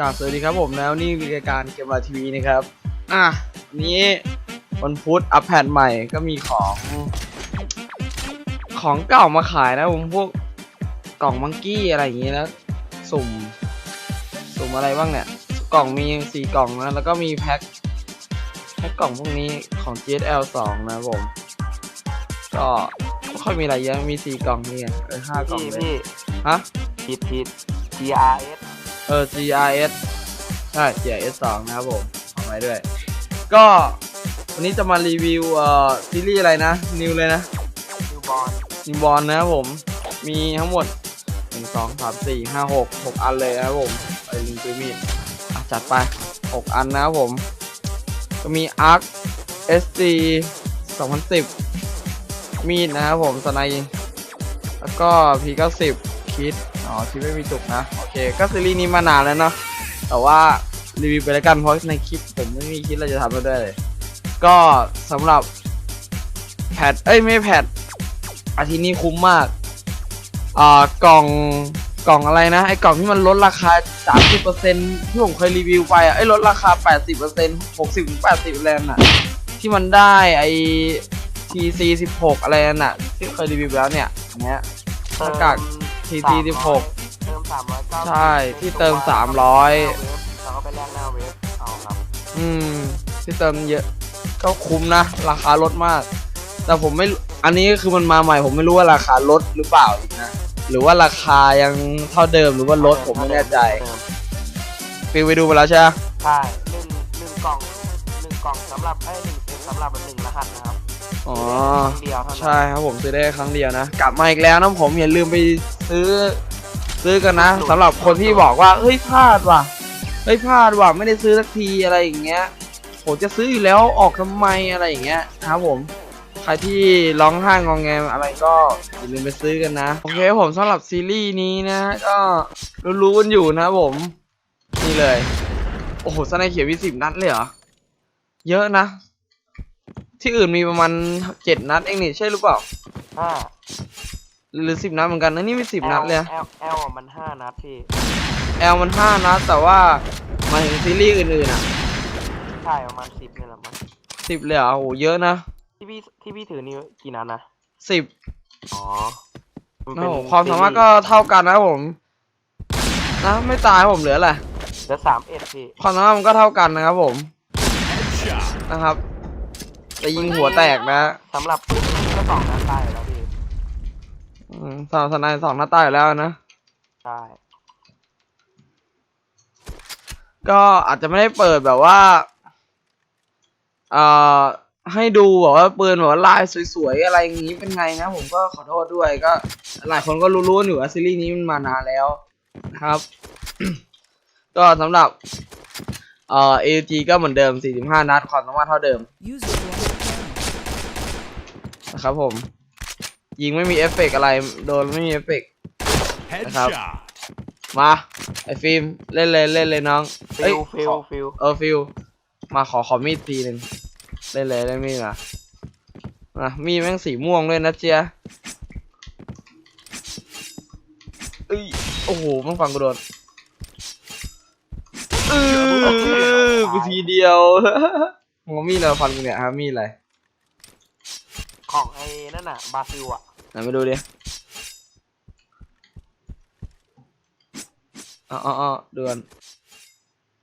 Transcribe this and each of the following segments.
กราบสวัสดีครับผมแล้วนี่รายการเกมมาทีวีนะครับ อะวันนี้วันพุธอัปแพดใหม่ก็มีของ ของเก่ามาขายนะผมพวกกล่องมังกี้อะไรอย่างงี้แล้ว สุ่ม สุ่มอะไรบ้างเนี่ย กล่องมีสี่กล่องนะแล้วก็มีแพ็คแพ็คกล่องพวกนี้ของ GSL 2 นะครับผม ก็ไม่ค่อยมีอะไรเยอะมีสี่กล่องนี่ไงเออห้ากล่องพี่เลยพี่ฮะผิดผิด GRS เออ GRS ใช่ GRS 2 นะครับผมเอาไว้ด้วย ก็วันนี้จะมารีวิวเอ่อซีรีส์อะไรนะ นิวเลยนะ นิวบอลนิวบอลนะครับผม มีทั้งหมด 1 2 3 4 5 6 6 อันเลยนะครับผมไปลิงก์มีดอะจัดไป 6 อันนะครับผม ก็มี ARC SC 2010 มีดนะครับผมสไนด์แล้วก็ P90 คิด อ๋อคิดไม่มีจุกนะ โอเค ก็ซีรีส์นี้มานานแล้วเนาะแต่ว่ารีวิวไปแล้วกันเพราะในคลิปผมไม่มีคลิปเราจะทำมาด้วยเลยก็สำหรับแพทเอ้ยไม่แพทอาทิตย์นี้คุ้มมากอ่ากล่องกล่องอะไรนะไอ้กล่องที่มันลดราคา 30%ที่ผมเคยรีวิวไปอะไอ้ยลดราคา 80% 60-80แล้วน่ะที่มันได้ไอ้ TC 16 อะไรนั่นน่ะที่เคยรีวิวไปแล้วเนี่ยอันเนี้ยหน้ากาก TC 16 เติมสามร้อยเก้าใช่ที่เติม300แล้วก็ไปแลกหน้าเว็บเอาครับอืมที่เติมเยอะก็คุ้มนะ ราคาลดมาก แต่ผมไม่อันนี้คือมันมาใหม่ ผมไม่รู้ว่าราคาลดหรือเปล่าอีกนะ หรือว่าราคายังเท่าเดิมหรือว่าลดผมไม่แน่ใจเติมฟิลไปดูไปแล้วใช่ไหมใช่หนึ่งหนึ่งกล่องหนึ่งกล่องสำหรับไอ้ยหนึ่งเซตสำหรับหนึ่งรหัสนะครับอ๋อครั้งเดียวเท่านั้น ใช่ครับผมซื้อได้ครั้งเดียวนะ กลับมาอีกแล้วนะผมอย่าลืมไป ซื้อ ซื้อกันนะสำหรับคนที่บอกว่าเฮ้ยพลาดว่ะเฮ้ยพลาดว่ะไม่ได้ซื้อสักทีอะไรอย่างเงี้ยผมจะซื้ออยู่แล้วออกทำไมอะไรอย่างเงี้ยนะครับผมใครที่ร้องไห้งองแงอะไรก็อย่าลืมไปซื้อกันนะ โอเคครับผมสำหรับซีรีส์นี้นะ ก็รู้ๆกันอยู่นะครับผม นี่เลย โอ้โหสไนเขียววิสิบนัดเลยเหรอ เยอะนะ ที่อื่นมีประมาณเจ็ดนัดเองนี่ใช่หรือเปล่า ห้าหรือสิบนัดเหมือนกันนะนี่มีสิบนัดเลย L L L มันห้านัดพี่แอลมันห้านัดแต่ว่าหมายถึงซีรีส์อื่นๆอะใช่ประมาณสิบนี่แหละมั้งสิบเลยเหรอะโอ้โหเยอะนะที่พี่ที่พี่ถือนี่กี่นัดนะสิบอ๋อมันโอ้เป็นโหความสามารถก็เท่ากันนะครับผมนะไม่ตายผมเหลืออะไรเหลือสามเอ็ดพี่ความสามารถมันก็เท่ากันนะครับผมนะครับแต่ยิงหัวแตกนะสำหรับปืนก็สองนัดตายอยู่แล้วพี่ อืมสองสนายสองหน้าใต้อยู่แล้วนะ ใช่ก็อาจจะไม่ได้เปิดแบบว่าเอ่อให้ดูแบบว่าปืนแบบว่าลายสวยๆอะไรอย่างนี้เป็นไงนะ ผมก็ขอโทษด้วยก็ หลายคนก็รู้ๆอยู่ว่าซีรีส์นี้มันมานานแล้วนะครับ ก็สำหรับเอ่อ AG ก็เหมือนเดิม 45 นัดความสามารถเท่าเดิม User joined your channel. นะครับผม ยิงไม่มีเอฟเฟกต์อะไร โดนไม่มีเอฟเฟกต์ Headshot. มา ไอฟิล์มเล่นเลยเล่นเลยน้องฟิเอ้ยลฟิลขอฟิลเออฟิลมาขอขอมีดทีหนึ่งเล่นเลยเล่นมีดมามามีดแม่งสีม่วงด้วยนะเจียเอ้ยโอ้โหมันฟังกูโดนเออกูทีเดียวงงมีดอะไรฟันกูเนี่ยฮะมีดอะไรของไอ้ นั่นน่ะบราซิลอะไหนมาดูดิอ๋ออ๋ออ๋อเดือน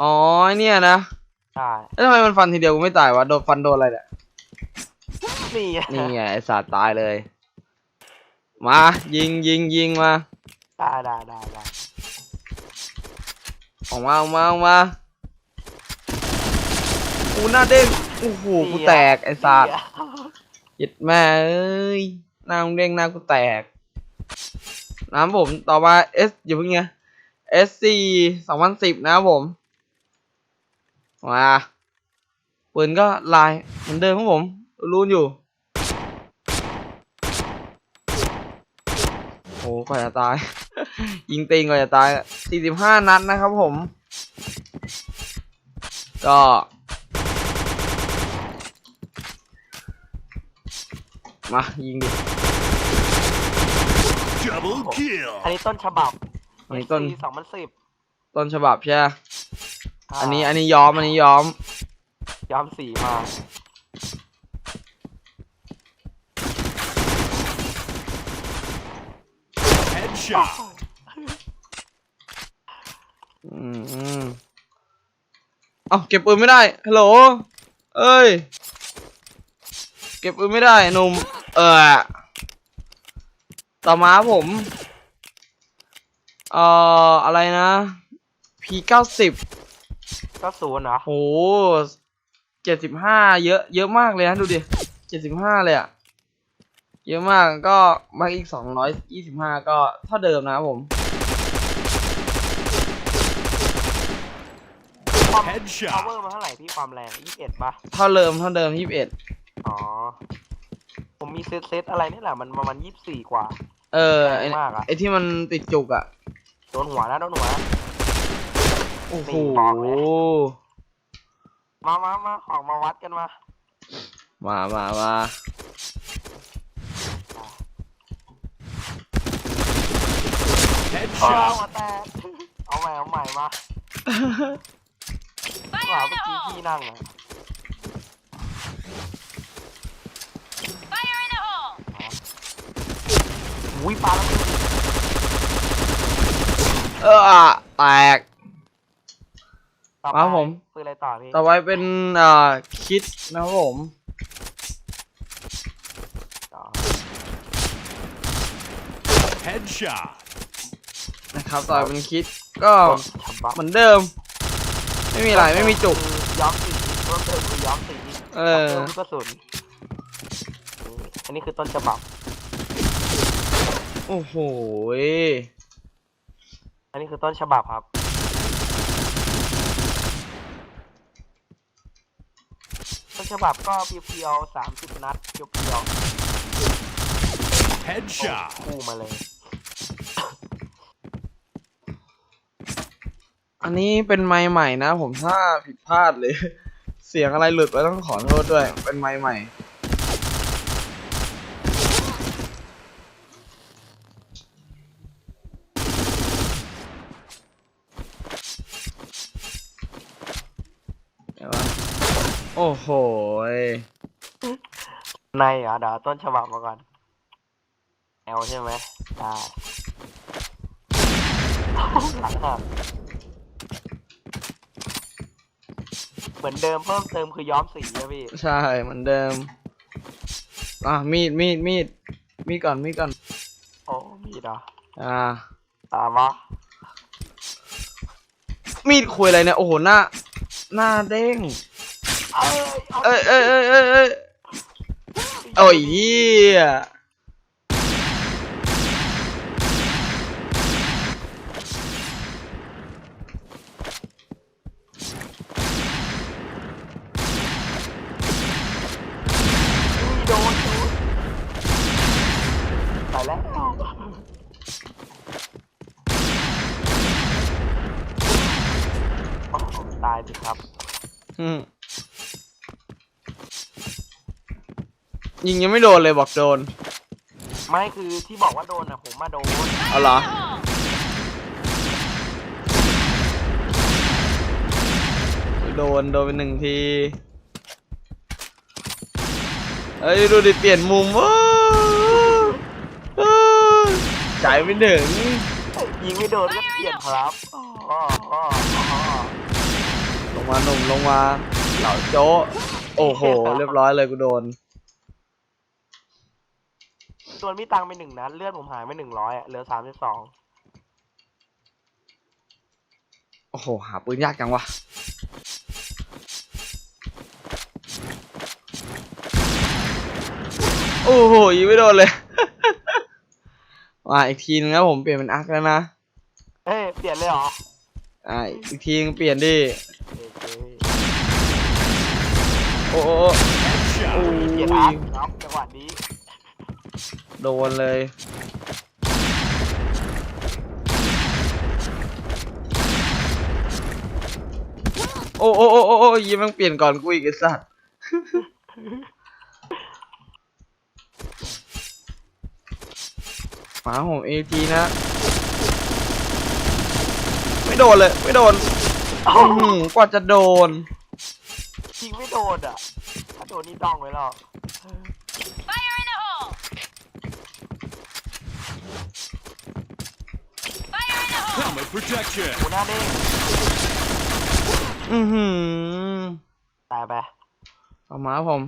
อ๋อไอ้เนี่ยนะใช่แล้วทำไมมันฟันทีเดียวกูไม่ตายวะโดนฟันโดนอะไรเนี่ยนี่ไงนี่ไงไอสัตว์ตายเลย มายิงยิงยิงมาได้ได้ได้ได้ออกมาออกมาออกมากูหน้าเด้งโอ้โหกูแตกไอสัตว์นี่ะ ยิดแม่เอ้ยหน้ามึงเด้งหน้ากูแตกน้ำผมต่อมา S อยู่เพิ่งไง SC สองพันสิบนะครับผมมาปืนก็ลายเหมือนเดิมครับผม รูนอยู่โอ้ก่อนจะตาย ยิงตีนก่อนจะตายสี่สิบห้านัดนะครับผม ก็ มายิงดิ Double kill. อันนี้ต้นฉบับอันนี้ต้น สองพันสิบต้นฉบับใช่ไหมอันนี้อันนี้ย้อมอันนี้ย้อม ย้อมสีมา Headshot. อืมอืมเอ้าเก็บปืนไม่ได้ฮัลโหลเอ้ย เก็บปืนไม่ได้หนุ่ม เออ ต่อมาครับผม เอ่อ อะไรนะ P เก้าสิบก็ศูนย์เหรอโหเจ็ดสิบห้าเยอะ เยอะมากเลยนะดูดิเจ็ดสิบห้าเลยอะเยอะมากก็มาอีกสองร้อยยี่สิบห้าก็เท่าเดิมนะครับผม ความ Headshot พาวเวอร์มาเท่าไหร่พี่ความแรงยี่สิบเอ็ดป่ะ เท่าเดิมเท่าเดิมยี่สิบเอ็ดอ๋อ ผมมีเซตเซตอะไรนี่แหละมันประมาณยี่สิบสี่กว่า เออไอ้แรงมากอะ ไอ้ที่มันติดจุกอะโดนหัวนะโดนหัวนะ โอ้โหนี่บอกเลย มามามาออกมาวัดกันมามามามาเอา Headshot. หัวแตกเอาใหม่เอาใหม่มาขวาเมื่อกี้พี่นั่งอะ Fire in the hole! อุ้ยปลาแล้วพี่เอออะแตก ต่อไปครับผมคืออะไรต่อพี่ต่อไปเป็นอ่าคิดนะครับผม ต่อ Headshot. นะครับต่อไปเป็นคิดก็ฉบับเหมือนเดิม ไม่มีอะไรไม่มีจุกคือย้อมสีเพิ่มเติมคือย้อมสีเออ พิ่มกระสุนอันนี้คือต้นฉบับ โอ้โหอันนี้คือต้นฉบับครับ ต้นฉบับก็เพียวๆสามสิบนัดเพียวๆ Headshot. คู่มาเลย อันนี้เป็นไม้ใหม่นะ ผมถ้าผิดพลาดเลย เสียงอะไรหลุดไปต้องขอโทษด้วย เป็นไม้ใหม่ เดี๋ยววะโอ้โหยในเหรอเดี๋ยวต้นฉบับมาก่อนแอลใช่ไหมได้หลังหักเหมือนเดิมเพิ่มเติมคือย้อมสีนะพี่ ใช่เหมือนเดิม อะมีดมีดมีดมีดก่อนมีดก่อน โอ้มีดเหรออ่า ตามมามีดคุยอะไรเนี่ยโอ้โหหน้า หน้าเด้งเอ้ยาเอ้ยเอ้ยเอ้ยเอ้ยเอ้ยโอ้ยเหี้ย อุ้ยโดนโดนตายแล้วโอ้โหตายสิครับ อืมยิงยังไม่โดนเลยบอกโดน ไม่คือที่บอกว่าโดนอะผมมาโดนเอาเหรอ โดน โดนไปหนึ่งทีเฮ้ย ดูดิ เปลี่ยนมุมว้าวว้าวใจไม่ถึง ยิงไม่โดนก็เปลี่ยนครับอ๋ออ๋ออ๋อล งมาหนุ่มลงมาเหล่าโจ๊ะโอ้โห เรียบร้อยเลยกูโดน ส่วนมีตังค์ไปหนึ่งนัดเลือดผมหายไปหนึ่งร้อยเหลือสามสิบสองโอ้โห หาปืนยากจังวะ โอ้โหยิงไม่โดนเลย มาอีกทีนึงนะผมเปลี่ยนเป็นอาร์คแล้วนะ เอ้ยเปลี่ยนเลยเหรอ อ่าอีกทีนึงเปลี่ยนดิ โอ้โหโอ้เกียนยอาร์ตครับจังหวะนี้โดนเลย โอ้โอ้โอ้โอ้โอ้ยิงมันเปลี่ยนก่อนกูอีกไอ้สัตว์หมาผมเอจีนะ ไม่โดนเลย ไม่โดนอื้อหือกว่าจะโดน ยิงไม่โดนอะถ้าโดนนี่ดองไว้แล้ว Fire in the hole! Fire in the hole! Helmet protection. หูหน้าเด้งอือหือตายไปต่อมาครับผม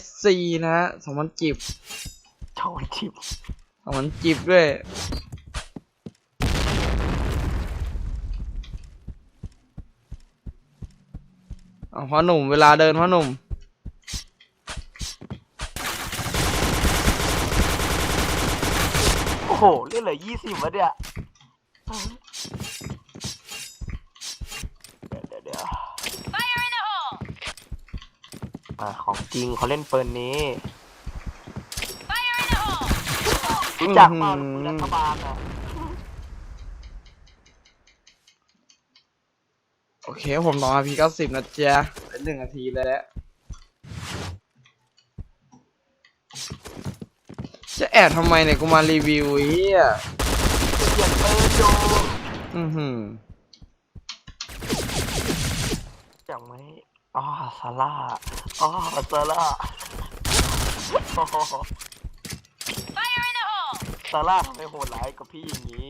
SC นะฮะสองพันจิบโชว์ทิปสองพันจิบด้วย เอาพ่อหนุ่มเวลาเดินพ่อหนุ่ม โอ้โหเล่นเหลือยี่สิบวะเนี่ยเดี๋ยวเดี๋ยวเดี๋ยว Fire in the hole! อ่าของจริงเขาเล่นปืนนี้ Fire in the hole! รู้จักเปล่าอื้อหือรัฐบาลอะ อเคผมต่อมาพีเก้าสิบนะจ๊ะเป็นหนึ่งนาทีแล้ว จะแอบทำไมเนี่ยกูมารีวิวไอ้เฮียเปลี่ยนปืนดูอือหือจังไหมอ๋อซาร่าอ๋อซาร่าโอ้โห Fire in the hole! ซาร่าทำไมโหดร้ายกับพี่อย่างนี้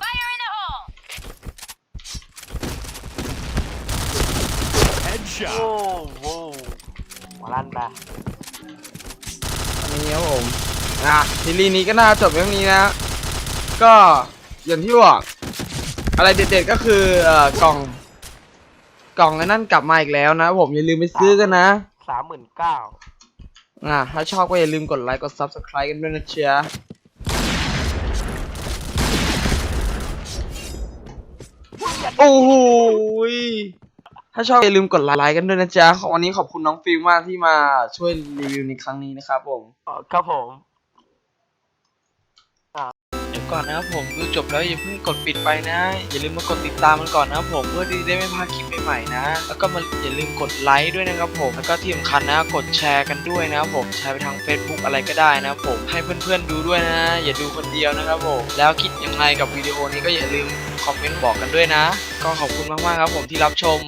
Fire in the hole! โอ้ Headshot. โหมาลั่นไปอันนี้ครับผมอะซีรีส์นี้ก็น่าจบเพียงนี้นะ ก็อย่างที่บอกอะไรเด็ดๆก็คือเอ่อกล่อง กล่องไอ้นั่นกลับมาอีกแล้วนะผมอย่าลืมไปซื้อกันนะ สามหมื่นเก้าอะถ้าชอบก็อย่าลืมกดไลค์กด subscribe กันด้วยนะเชียโอ้โหย ถ้าชอบอย่าลืมกดไลค์กันด้วยนะจ๊ะขอวันนี้ขอบคุณน้องฟิลมากที่มาช่วยรีวิวในครั้งนี้นะครับผมอ๋อครับผมเดี๋ยวก่อนนะครับผมดูจบแล้วอย่าเพิ่งกดปิดไปนะ อย่าลืมมากดติดตามมันก่อนนะครับผมเพื่อที่จะได้ไม่พลาดคลิปใหม่ๆนะ แล้วก็มาอย่าลืมกดไลค์ด้วยนะครับผมแล้วก็ที่สำคัญนะกดแชร์กันด้วยนะครับผมแชร์ไปทาง Facebook อะไรก็ได้นะครับผมให้เพื่อนๆดูด้วยนะ อย่าดูคนเดียวนะครับผมแล้วคิดยังไงกับวิดีโอนี้ก็อย่าลืมคอมเมนต์บอกกันด้วยนะ ก็ขอบคุณมากๆครับผมที่รับชม